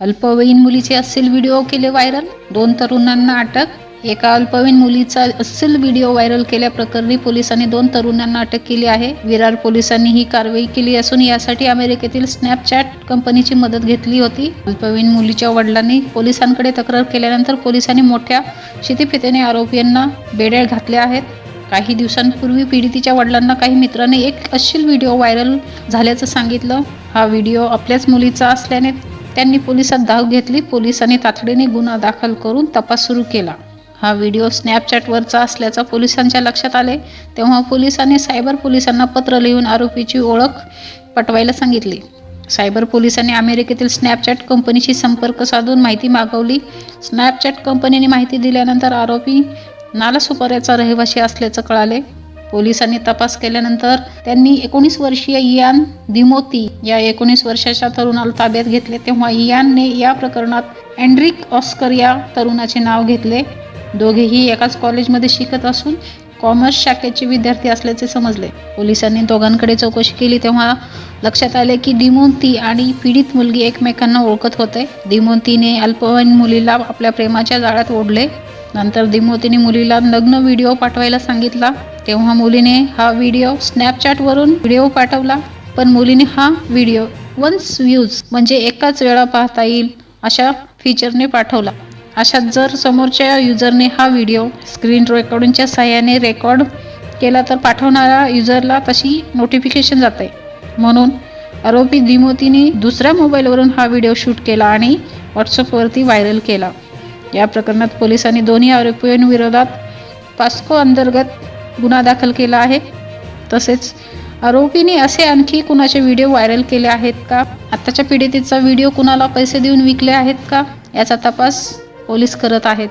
अल्पवयीन मुलीचे अस्सील व्हिडिओ केले व्हायरल दोन तरुणांना अटक. एका अल्पवयीन मुलीचा अस्सील व्हिडिओ व्हायरल केल्याप्रकरणी पोलिसांनी दोन तरुणांना अटक केली आहे. विरार पोलिसांनी ही कारवाई केली असून यासाठी अमेरिकेतील स्नॅपचॅट कंपनीची मदत घेतली होती. अल्पवयीन मुलीच्या वडिलांनी पोलिसांकडे तक्रार केल्यानंतर पोलिसांनी मोठ्या शितीफितेने आरोपींना बेड्या घातल्या आहेत. काही दिवसांपूर्वी पीडितीच्या वडिलांना काही मित्रांनी एक अश्लील व्हिडिओ व्हायरल झाल्याचं सांगितलं. हा व्हिडिओ आपल्याच मुलीचा असल्याने त्यांनी पोलिसात धाव घेतली. पोलिसांनी तातडीने गुन्हा दाखल करून तपास सुरू केला. हा व्हिडिओ स्नॅपचॅटवरचा असल्याचा पोलिसांच्या लक्षात आले. तेव्हा पोलिसांनी सायबर पोलिसांना पत्र लिहून आरोपीची ओळख पटवायला सांगितली. सायबर पोलिसांनी अमेरिकेतील स्नॅपचॅट कंपनीशी संपर्क साधून माहिती मागवली. स्नॅपचॅट कंपनीने माहिती दिल्यानंतर आरोपी नालासुपाऱ्याचा रहिवासी असल्याचं कळाले. पोलिसांनी तपास केल्यानंतर त्यांनी एकोणीस वर्षीय इयान दिमोती या एकोणीस वर्षाच्या तरुणाला ताब्यात घेतले. तेव्हा इयानने या प्रकरणात अँड्रिक ऑस्कर या तरुणाचे नाव घेतले. दोघेही एकाच कॉलेजमध्ये शिकत असून कॉमर्स शाखेचे विद्यार्थी असल्याचे समजले. पोलिसांनी दोघांकडे चौकशी केली तेव्हा लक्षात आले की डिमोंती आणि पीडित मुलगी एकमेकांना ओळखत होते. डिमोंतीने अल्पवयीन मुलीला आपल्या प्रेमाच्या जाळ्यात ओढले. नंतर दिमोतीने मुलीला नग्न व्हिडिओ पाठवायला सांगितला. तेव्हा मुलीने हा व्हिडिओ स्नॅपचॅटवरून व्हिडिओ पाठवला. पण मुलीने हा व्हिडिओ वन्स व्ह्यूज म्हणजे एकाच वेळा पाहता येईल अशा फीचरने पाठवला. अशात जर समोरच्या युजरने हा व्हिडिओ स्क्रीन रेकॉर्डिंगच्या सहाय्याने रेकॉर्ड केला तर पाठवणाऱ्या युजरला तशी नोटिफिकेशन जाते. म्हणून आरोपी दिमोतीने दुसऱ्या मोबाईलवरून हा व्हिडिओ शूट केला आणि व्हॉट्सअपवरती व्हायरल केला. या प्रकरणात पोलिसांनी दोन्ही आरोपींविरोधात पास्को अंतर्गत गुन्हा दाखल केला आहे. तसेच आरोपीने असे आणखी कुणाचे व्हिडिओ व्हायरल केले आहेत का? आत्ताच्या पिढीतीचा व्हिडिओ कुणाला पैसे देऊन विकले आहेत का? याचा तपास पोलीस करत आहेत.